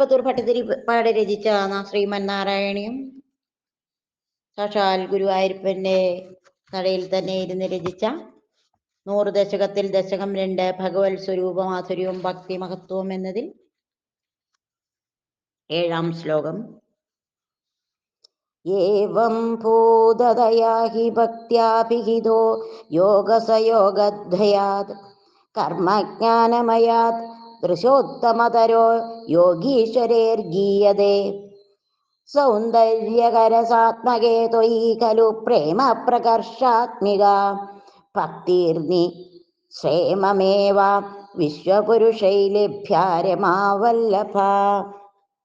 മേൽപ്പത്തൂർ ഭട്ടതിരിപ്പാട് രചിച്ച ന- ശ്രീമൻ നാരായണീയം. സാക്ഷാൽ ഗുരുവായൂരപ്പന്റെ നടയിൽ തന്നെ ഇരുന്ന് രചിച്ച നൂറ് ദശകത്തിൽ ദശകം രണ്ട് ഭഗവത് സ്വരൂപ മാധുര്യവും ഭക്തി മഹത്വവും എന്നതിൽ ഏഴാം ശ്ലോകം. ഏവം ഭൂതദയാ ഹി കർമ്മജ്ഞാനമയാത് ദൃശോത്തമതരോ യോഗീശ്വരേർഗീയതേ. സൗന്ദര്യകരസാത്മകേ ത്വയി ഖലു പ്രേമ പ്രകർഷാത്മിക ഭക്തിർനി ശ്രേമമേവ വിശ്വപുരുഷൈ ലഭ്യാരമാവല്ലഭ.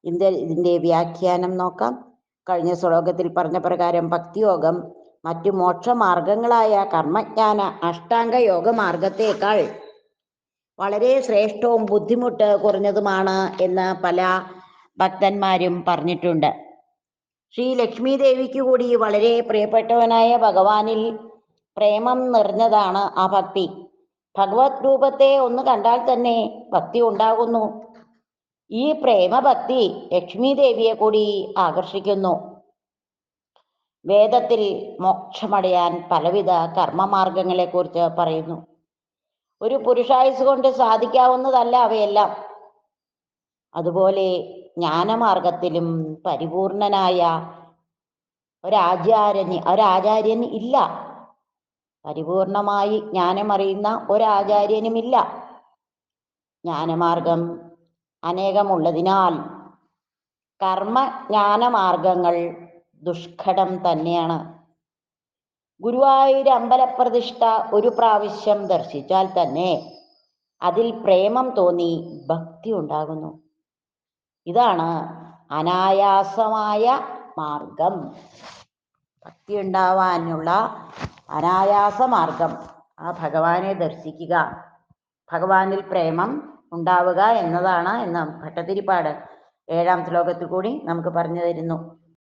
ഇതിന്റെ ഇതിന്റെ വ്യാഖ്യാനം നോക്കാം. കഴിഞ്ഞ ശ്ലോകത്തിൽ പറഞ്ഞ പ്രകാരം ഭക്തിയോഗം മറ്റു മോക്ഷമാർഗങ്ങളായ കർമ്മജ്ഞാന അഷ്ടാംഗ വളരെ ശ്രേഷ്ഠവും ബുദ്ധിമുട്ട് കുറഞ്ഞതുമാണ് എന്ന് പല ഭക്തന്മാരും പറഞ്ഞിട്ടുണ്ട്. ശ്രീ ലക്ഷ്മി ദേവിക്ക് കൂടി വളരെ പ്രിയപ്പെട്ടവനായ ഭഗവാനിൽ പ്രേമം നിറഞ്ഞതാണ് ആ ഭക്തി. ഭഗവത് രൂപത്തെ ഒന്ന് കണ്ടാൽ തന്നെ ഭക്തി ഉണ്ടാകുന്നു. ഈ പ്രേമഭക്തി ലക്ഷ്മി ദേവിയെ കൂടി ആകർഷിക്കുന്നു. വേദത്തിൽ മോക്ഷമടയാൻ പലവിധ കർമ്മമാർഗങ്ങളെ കുറിച്ച് പറയുന്നു. ഒരു പുരുഷായുസ് കൊണ്ട് സാധിക്കാവുന്നതല്ല അവയെല്ലാം. അതുപോലെ ജ്ഞാനമാർഗത്തിലും പരിപൂർണനായ ഒരാചാര്യൻ ഒരാചാര്യൻ ഇല്ല. പരിപൂർണമായി ജ്ഞാനമറിയുന്ന ഒരാചാര്യനുമില്ല. ജ്ഞാനമാർഗം അനേകമുള്ളതിനാൽ കർമ്മ ജ്ഞാനമാർഗങ്ങൾ ദുഷ്ഘടം തന്നെയാണ്. ഗുരുവായൂർ അമ്പലപ്രതിഷ്ഠ ഒരു പ്രാവശ്യം ദർശിച്ചാൽ തന്നെ അതിൽ പ്രേമം തോന്നി ഭക്തി ഉണ്ടാകുന്നു. ഇതാണ് അനായാസമായ മാർഗം. ഭക്തി ഉണ്ടാവാനുള്ള അനായാസ മാർഗം. ആ ഭഗവാനെ ദർശിക്കുക. ഭഗവാനിൽ പ്രേമം ഉണ്ടാവുക എന്നതാണ് എന്ന് ഭട്ടതിരിപ്പാട് ഏഴാം ശ്ലോകത്തിൽ കൂടി നമുക്ക് പറഞ്ഞു തരുന്നു.